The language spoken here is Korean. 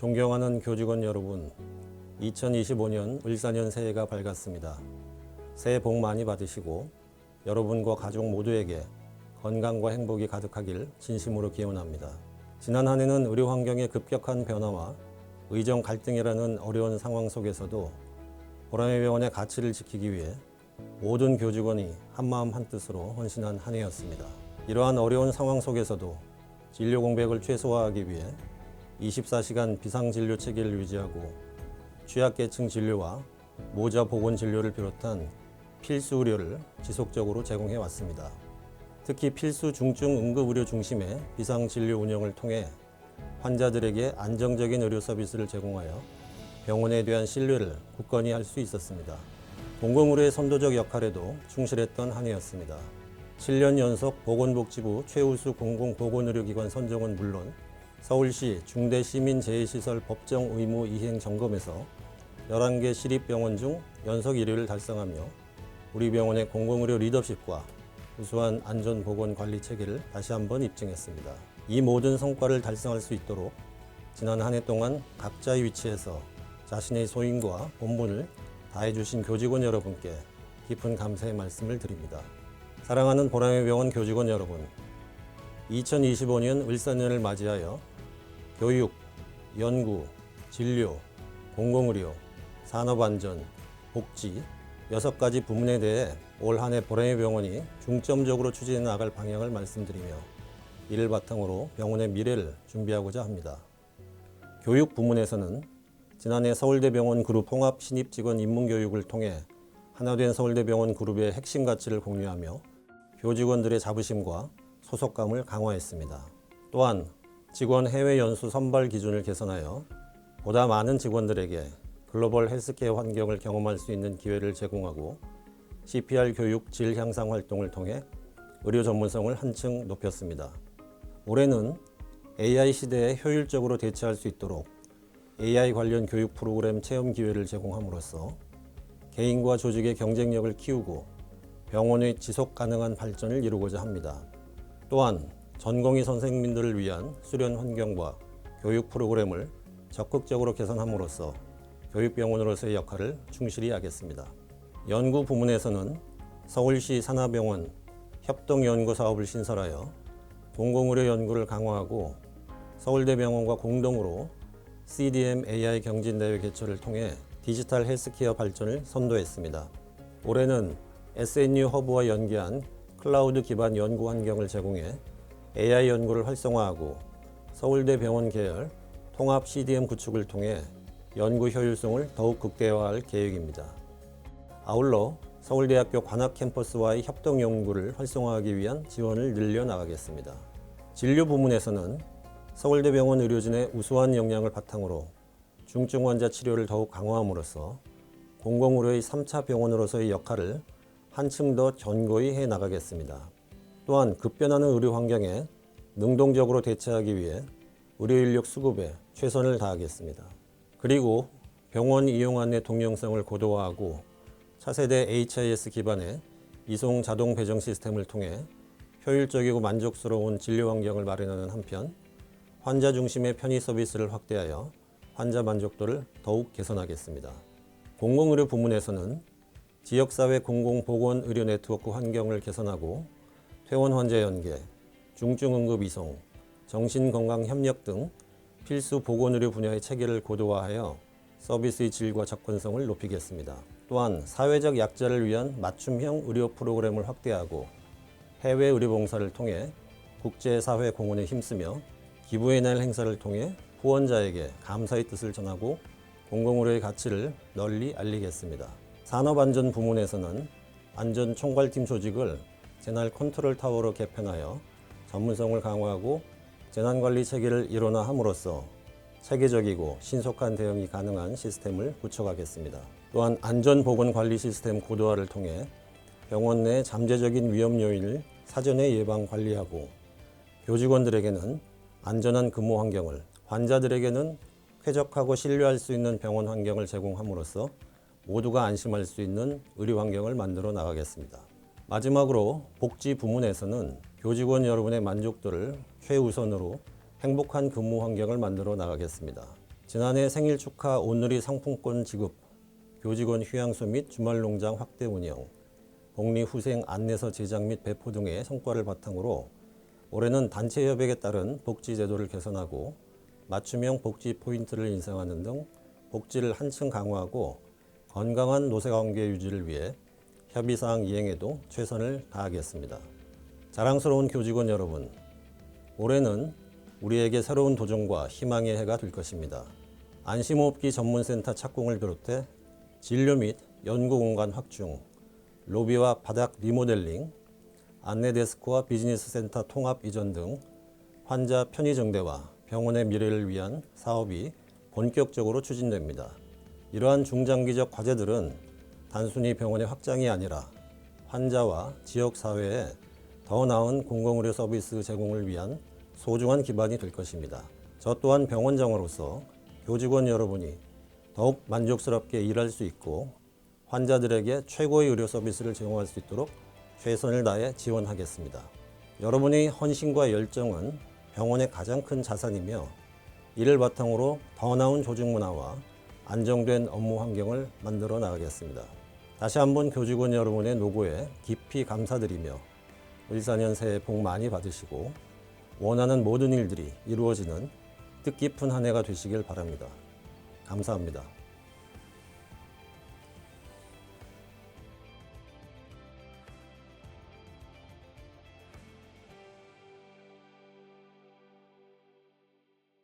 존경하는 교직원 여러분, 2025년 을사년 새해가 밝았습니다. 새해 복 많이 받으시고 여러분과 가족 모두에게 건강과 행복이 가득하길 진심으로 기원합니다. 지난 한 해는 의료 환경의 급격한 변화와 의정 갈등이라는 어려운 상황 속에서도 보람의 병원의 가치를 지키기 위해 모든 교직원이 한마음 한뜻으로 헌신한 한 해였습니다. 이러한 어려운 상황 속에서도 진료 공백을 최소화하기 위해 24시간 비상진료 체계를 유지하고 취약계층 진료와 모자 보건 진료를 비롯한 필수 의료를 지속적으로 제공해 왔습니다. 특히 필수 중증 응급 의료 중심의 비상 진료 운영을 통해 환자들에게 안정적인 의료 서비스를 제공하여 병원에 대한 신뢰를 굳건히 할 수 있었습니다. 공공의료의 선도적 역할에도 충실했던 한 해였습니다. 7년 연속 보건복지부 최우수 공공보건의료기관 선정은 물론 서울시 중대시민재해시설 법정 의무 이행 점검에서 11개 시립병원 중 연속 1위를 달성하며 우리 병원의 공공의료 리더십과 우수한 안전보건 관리 체계를 다시 한번 입증했습니다. 이 모든 성과를 달성할 수 있도록 지난 한 해 동안 각자의 위치에서 자신의 소임과 본분을 다해주신 교직원 여러분께 깊은 감사의 말씀을 드립니다. 사랑하는 보람의 병원 교직원 여러분, 2025년 을사년을 맞이하여 교육, 연구, 진료, 공공의료, 산업안전, 복지 여섯 가지 부문에 대해 올 한 해 보람의 병원이 중점적으로 추진해 나갈 방향을 말씀드리며 이를 바탕으로 병원의 미래를 준비하고자 합니다. 교육 부문에서는 지난해 서울대병원 그룹 통합 신입 직원 입문 교육을 통해 하나된 서울대병원 그룹의 핵심 가치를 공유하며 교직원들의 자부심과 소속감을 강화했습니다. 또한 직원 해외 연수 선발 기준을 개선하여 보다 많은 직원들에게 글로벌 헬스케어 환경을 경험할 수 있는 기회를 제공하고 CPR 교육 질 향상 활동을 통해 의료 전문성을 한층 높였습니다. 올해는 AI 시대에 효율적으로 대처할 수 있도록 AI 관련 교육 프로그램 체험 기회를 제공함으로써 개인과 조직의 경쟁력을 키우고 병원의 지속 가능한 발전을 이루고자 합니다. 또한 전공의 선생님들을 위한 수련 환경과 교육 프로그램을 적극적으로 개선함으로써 교육병원으로서의 역할을 충실히 하겠습니다. 연구 부문에서는 서울시 산하병원 협동연구 사업을 신설하여 공공의료 연구를 강화하고 서울대병원과 공동으로 CDM AI 경진대회 개최를 통해 디지털 헬스케어 발전을 선도했습니다. 올해는 SNU 허브와 연계한 클라우드 기반 연구 환경을 제공해 AI 연구를 활성화하고 서울대 병원 계열 통합 CDM 구축을 통해 연구 효율성을 더욱 극대화할 계획입니다. 아울러 서울대학교 관악 캠퍼스와의 협동 연구를 활성화하기 위한 지원을 늘려 나가겠습니다. 진료 부문에서는 서울대병원 의료진의 우수한 역량을 바탕으로 중증 환자 치료를 더욱 강화함으로써 공공의료의 3차 병원으로서의 역할을 한층 더 견고히 해 나가겠습니다. 또한 급변하는 의료 환경에 능동적으로 대처하기 위해 의료 인력 수급에 최선을 다하겠습니다. 그리고 병원 이용 안내 동영상을 고도화하고 차세대 HIS 기반의 이송 자동 배정 시스템을 통해 효율적이고 만족스러운 진료 환경을 마련하는 한편 환자 중심의 편의 서비스를 확대하여 환자 만족도를 더욱 개선하겠습니다. 공공의료 부문에서는 지역사회 공공보건의료 네트워크 환경을 개선하고 퇴원 환자 연계, 중증 응급 이송, 정신건강 협력 등 필수 보건의료 분야의 체계를 고도화하여 서비스의 질과 접근성을 높이겠습니다. 또한 사회적 약자를 위한 맞춤형 의료 프로그램을 확대하고 해외 의료 봉사를 통해 국제사회 공헌에 힘쓰며 기부의 날 행사를 통해 후원자에게 감사의 뜻을 전하고 공공의료의 가치를 널리 알리겠습니다. 산업안전 부문에서는 안전총괄팀 조직을 재난 컨트롤 타워로 개편하여 전문성을 강화하고 재난관리 체계를 일원화함으로써 체계적이고 신속한 대응이 가능한 시스템을 구축하겠습니다. 또한 안전보건관리 시스템 고도화를 통해 병원 내 잠재적인 위험 요인을 사전에 예방 관리하고 교직원들에게는 안전한 근무 환경을 환자들에게는 쾌적하고 신뢰할 수 있는 병원 환경을 제공함으로써 모두가 안심할 수 있는 의료 환경을 만들어 나가겠습니다. 마지막으로 복지 부문에서는 교직원 여러분의 만족도를 최우선으로 행복한 근무 환경을 만들어 나가겠습니다. 지난해 생일 축하 온누리 상품권 지급, 교직원 휴양소 및 주말 농장 확대 운영, 복리 후생 안내서 제작 및 배포 등의 성과를 바탕으로 올해는 단체 협약에 따른 복지 제도를 개선하고 맞춤형 복지 포인트를 인상하는 등 복지를 한층 강화하고 건강한 노사관계 유지를 위해 협의사항 이행에도 최선을 다하겠습니다. 자랑스러운 교직원 여러분, 올해는 우리에게 새로운 도전과 희망의 해가 될 것입니다. 안심호흡기 전문센터 착공을 비롯해 진료 및 연구 공간 확충, 로비와 바닥 리모델링, 안내 데스크와 비즈니스 센터 통합 이전 등 환자 편의 정대와 병원의 미래를 위한 사업이 본격적으로 추진됩니다. 이러한 중장기적 과제들은 단순히 병원의 확장이 아니라 환자와 지역 사회에 더 나은 공공의료 서비스 제공을 위한 소중한 기반이 될 것입니다. 저 또한 병원장으로서 교직원 여러분이 더욱 만족스럽게 일할 수 있고 환자들에게 최고의 의료 서비스를 제공할 수 있도록 최선을 다해 지원하겠습니다. 여러분의 헌신과 열정은 병원의 가장 큰 자산이며 이를 바탕으로 더 나은 조직 문화와 안정된 업무 환경을 만들어 나가겠습니다. 다시 한번 교직원 여러분의 노고에 깊이 감사드리며 을사년 새해 복 많이 받으시고 원하는 모든 일들이 이루어지는 뜻깊은 한 해가 되시길 바랍니다. 감사합니다.